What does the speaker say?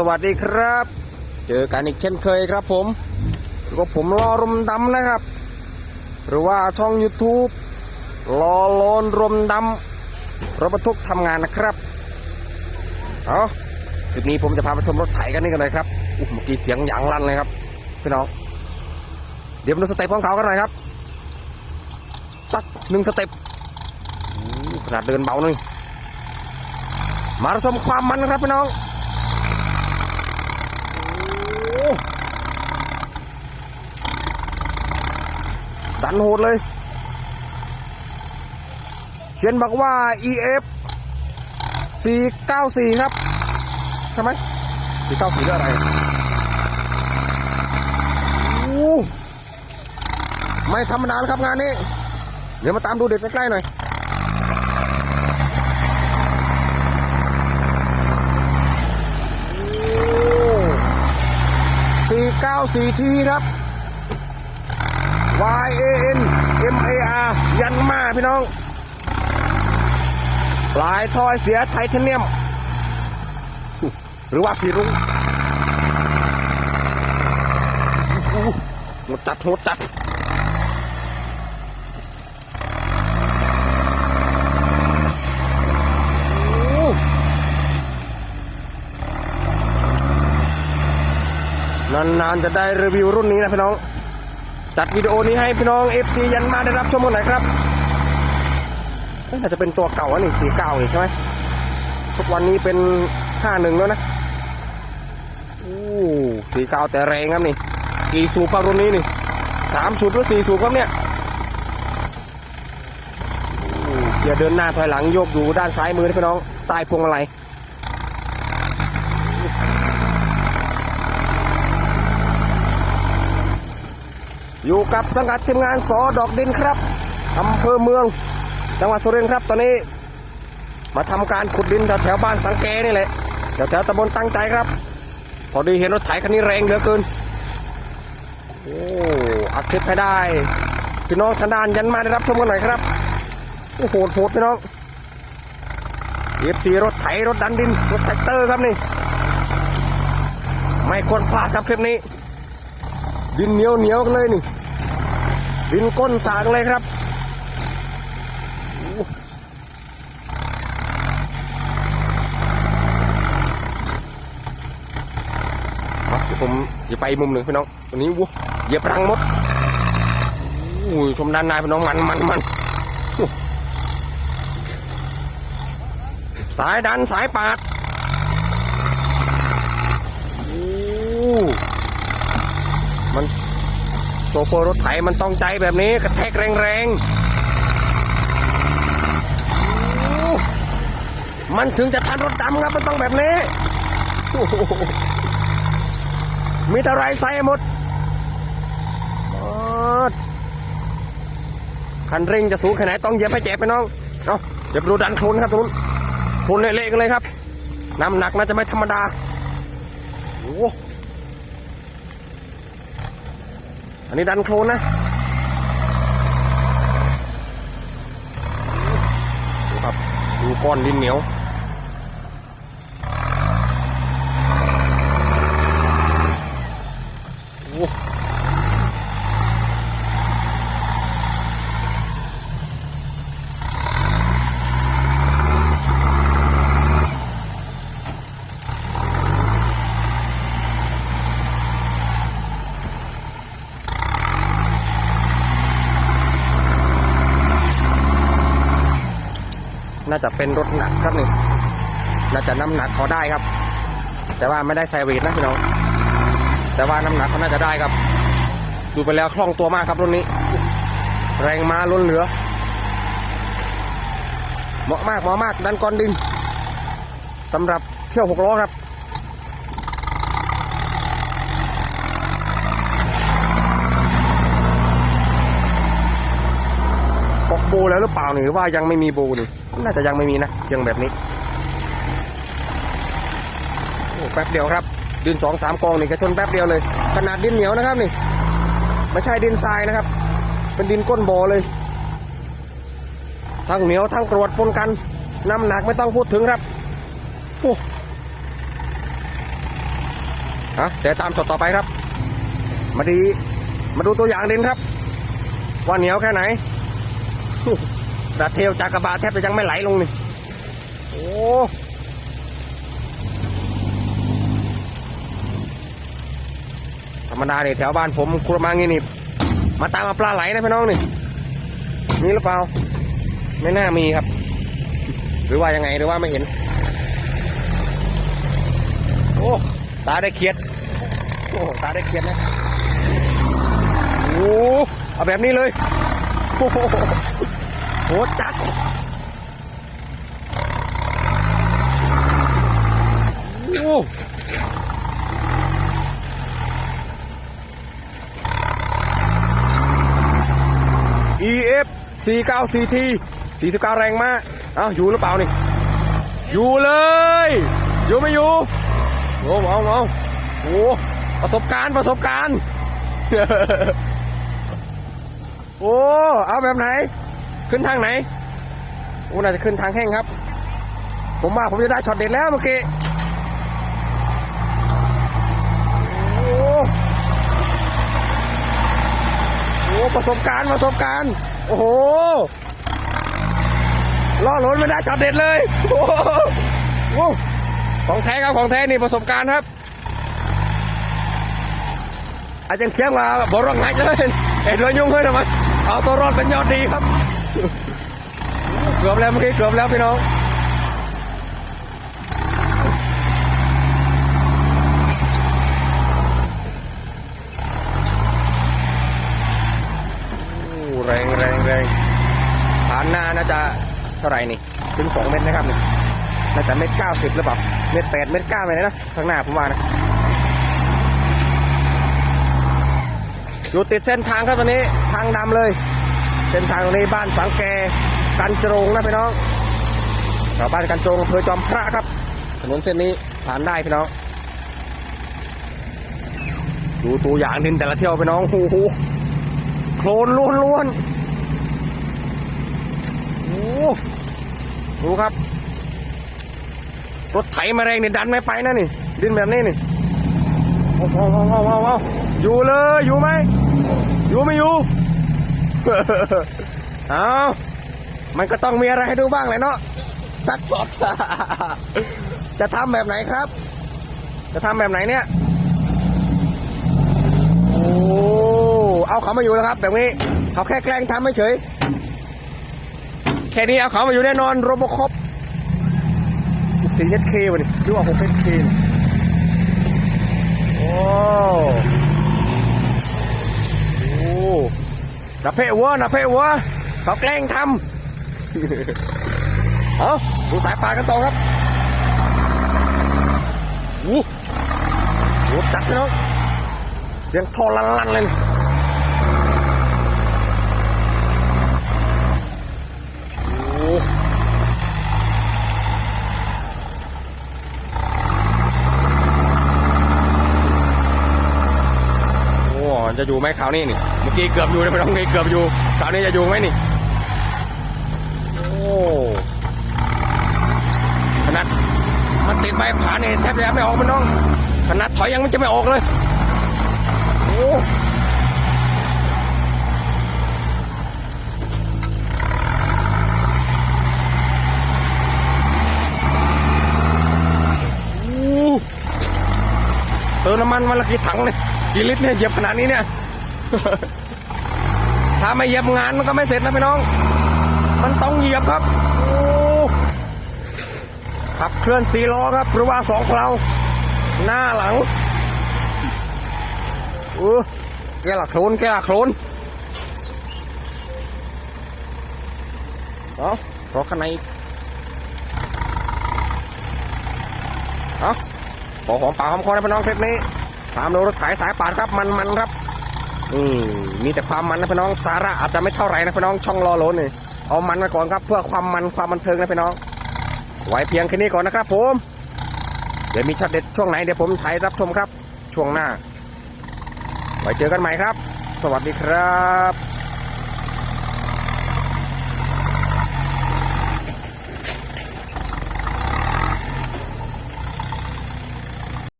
สวัสดีครับ เจอกันอีกเช่นเคยครับผมก็ผมรอรมดำนะครับ หรือว่าช่อง YouTube รอโลนรมดำรถบรรทุกทำงานนะครับเอาคลิปนี้ผมจะพาไปชมรถไถกันนี่กันเลยครับอู้เมื่อกี้เสียงหยางลั่นเลยครับพี่น้องเดี๋ยวมาดูสเต็ปของเขากันหน่อยครับ สักหนึ่งสเต็ปขนาดเดินเบาหน่อยมาชมความมันนะครับพี่น้อง ดันโหดเลย เขียนบอกว่า EF 494 ครับ ใช่ไหม494เรื่องอะไรอู้ไม่ธรรมดาแล้วครับงานนี้ เดี๋ยวมาตามดูเด็กใกล้ๆหน่อยสี่เก้าสี่ทีครับ Y A N M A R ยันมาพี่น้อง ปลายทอยเสียไทเทเนียม หรือว่าสีรุ้งหมดจัดหมดจัดนานๆจะได้รีวิวรุ่นนี้นะพี่น้อง จัดวิดีโอนี้ให้พี่น้อง FC ยันมาได้รับชมกันหน่อยครับเอ้ยน่าจะเป็นตัวเก่าอันนี้สีเก่านี่ใช่ไหมทุกวันนี้เป็นห้าหนึ่งแล้วนะอู้สีเก่าแต่แรงครับนี่กี่สูบครับรุ่นนี้นี่สามสูบหรือสี่สูบครับเนี่ยอย่าเดินหน้าถอยหลังโยกอยู่ด้านซ้ายมือนะพี่น้องใต้พวงมาลัย อยู่กับสังกัดทีมงานสอดอกดินครับอำเภอเมือง จังหวัดสุรินทร์ครับ ตอนนี้ มาทำการขุดดินแถวๆบ้านสังเกนี่แหละแถวๆตำบลตั้งใจครับ พอดีเห็นรถไถคันนี้แรงเหลือเกินโอ้อัดคลิปให้ได้พี่น้องทางด้านยันมาได้รับชมกันหน่อยครับโอ้โหโหดพี่น้องเอฟซีรถไถรถดันดินรถแท็กเตอร์ครับนี่ ไม่ควรพลาดครับคลิปนี้ ดินเหนียวเหนียวกันเลยนี่ ดินก้นสากเลยครับอู้มาเดี๋ยวผมจะไปมุมหนึ่งพี่น้องตัวนี้วัวเหยียบรังมดอู้ชมด้านในพี่น้องมันมันมันสายดันสายปาดอู้มัน โชเฟอร์รถไถมันต้องใจแบบนี้กระแทกแรงๆ มันถึงจะทันรถดำครับมันต้องแบบนี้ มีอะไรใส่หมดอ๊อดคันเร่งจะสูงแค่ไหนต้องเหยียบให้เจ็บไปน้องเอาะเดี๋ยวดูดันโคลนครับตรงนู้นโคลนเละๆกันเลยครับ น้ำหนักน่าจะไม่ธรรมดาโอ้โห อันนี้ดันโคลนนะดูครับดูก้อนดินเหนียว น่าจะเป็นรถหนักครับนี่น่าจะน้ำหนักเขาได้ครับ แต่ว่าไม่ได้ใส่เวทนะพี่น้องแต่ว่าน้ำหนักเขาน่าจะได้ครับ ดูไปแล้วคล่องตัวมากครับรุ่นนี้ แรงมาล้นเหลือเหมาะมากเหมาะมากดันก้อนดินสำหรับเที่ยวหกล้อครับ ปกโบแล้วหรือเปล่านี่หรือว่ายังไม่มีโบนี่น่าจะยังไม่มีนะเสียงแบบนี้โอ้แป๊บเดียวครับ ดินสองสามกองนี่กระชนแป๊บเดียวเลย ขนาดดินเหนียวนะครับนี่ไม่ใช่ดินทรายนะครับ เป็นดินก้นบ่อเลย ทั้งเหนียวทั้งกรวดปนกันน้ำหนักไม่ต้องพูดถึงครับโอ้ฮะเดี๋ยวตามสดต่อไปครับ มาดีมาดูตัวอย่างดินครับ ว่าเหนียวแค่ไหน ดาเทลจากกระบะแทบจะยังไม่ไหลลงนี่โอ้ธรรมดาเนี่ยแถวบ้านผมคุรมางี้นี่มาตามมาปลาไหลนะพี่น้องนี่มีหรือเปล่า ไม่น่ามีครับ หรือว่ายังไงหรือว่าไม่เห็น โอ้ตาได้เคียดโอ้ตาได้เคียดนะโอ้เอาแบบนี้เลย โอ้โหโหจัดโอ้ EF 494 T 49แรงมากเอ้าอยู่หรือเปล่านี่อยู่เลย อยู่ไม่อยู่โอ้เอาเอาโอ้ประสบการณ์ประสบการณ์ โอ้ เอาแบบไหน ขึ้นทางไหนโอ้น่าจะขึ้นทางแห้งครับ ผมว่าผมจะได้ช็อตเด็ดแล้วเมื่อกี้โอ้โอ้ประสบการณ์ประสบการณ์ โอ้โหล่อหล้นไม่ได้ช็อตเด็ดเลยโอ้โหของแท้ครับของแท้นี่ประสบการณ์ครับ อาจารย์เคียงมาบอรองไงเลยเห็นว่ายุ่งเลยทำไม เอาตัวรอดเป็นยอดดีครับ เกือบแล้วเมื่อกี้เกือบแล้วพี่น้องโอ้แรงแรงแรงฐานหน้าน่าจะเท่าไหร่นี่ ถึงสองเมตรนะครับนี่น่าจะเมตรเก้าสิบหรือเปล่า เมตรแปดเมตรเก้าไปเลยนะ ข้างหน้าผมว่านะอยู่ติดเส้นทางครับวันนี้างดำเลย เส้นทางตรงนี้บ้านสังแกกันจรงนะพี่น้องแถวบ้านกันจรงอำเภอจอมพระครับ ถนนเส้นนี้ผ่านได้พี่น้อง ดูตัวอย่างดินแต่ละเที่ยวพี่น้องโอ้โหโคลนล้วนล้วนโอ้ดูครับ รถไถมาแรงเนี่ยดันไม่ไปนะนี่ ดินแบบนี้นี่โอ้โหโอ้โหโอ้โหโอ้โหอยู่เลย อยู่ไหมอยู่ไม่อยู่ เอามันก็ต้องมีอะไรให้ดูบ้างแหละเนาะสักช็อต จะทำแบบไหนครับ จะทำแบบไหนเนี่ย โอ้ เอาเขามาอยู่แล้วครับ แบบนี้ เขาแค่แกล้งทำไม่เฉย แค่นี้เอาเขามาอยู่แน่นอนโรบคอปสี่เอสเควะนี่หรือว่าหกเอสเคโอ้โอ้ นาเพวัวนาเพวัวเขาแกล้งทำเอาดูสายปลากันต่อครับโอ้โหจัดเลยเนาะเสียงทอลั่นๆเลยนี่โอ้โห จะอยู่ไหมคราวนี้นี่ เมื่อกี้เกือบอยู่นะพี่น้องเมื่อกี้เกือบอยู่ คราวนี้จะอยู่ไหมนี่ โอ้ขนาดมันติดใบผาเนี่ยแทบจะไม่ออกพี่น้อง ขนาดถอยยังมันจะไม่ออกเลย โอ้เติมน้ำมันวันละกี่ถังเนี่ย กี่ลิตรเนี่ยเหยียบขนาดนี้เนี่ย ถ้าไม่เหยียบงานมันก็ไม่เสร็จนะพี่น้อง มันต้องเหยียบครับขับเคลื่อนสี่ล้อครับ หรือว่าสองเพลาหน้าหลังเออแกละโคลนแกละโคลนเอารอข้างในอีกเอาขอหอมปากหอมคอนะพี่น้องเทปนี้ ตามดูรถไถสายปานครับมันมันครับนี่มีแต่ความมันนะพี่น้องสาระอาจจะไม่เท่าไหร่นะพี่น้องช่องรอโลนเลยเอามันมาก่อนครับ เพื่อความมันความบันเทิงนะพี่น้อง ไว้เพียงแค่นี้ก่อนนะครับ ผม เดี๋ยวมีช็อตเด็ดช่วงไหนเดี๋ยวผมถ่ายรับชมครับ ช่วงหน้า ไว้เจอกันใหม่ครับ สวัสดีครับ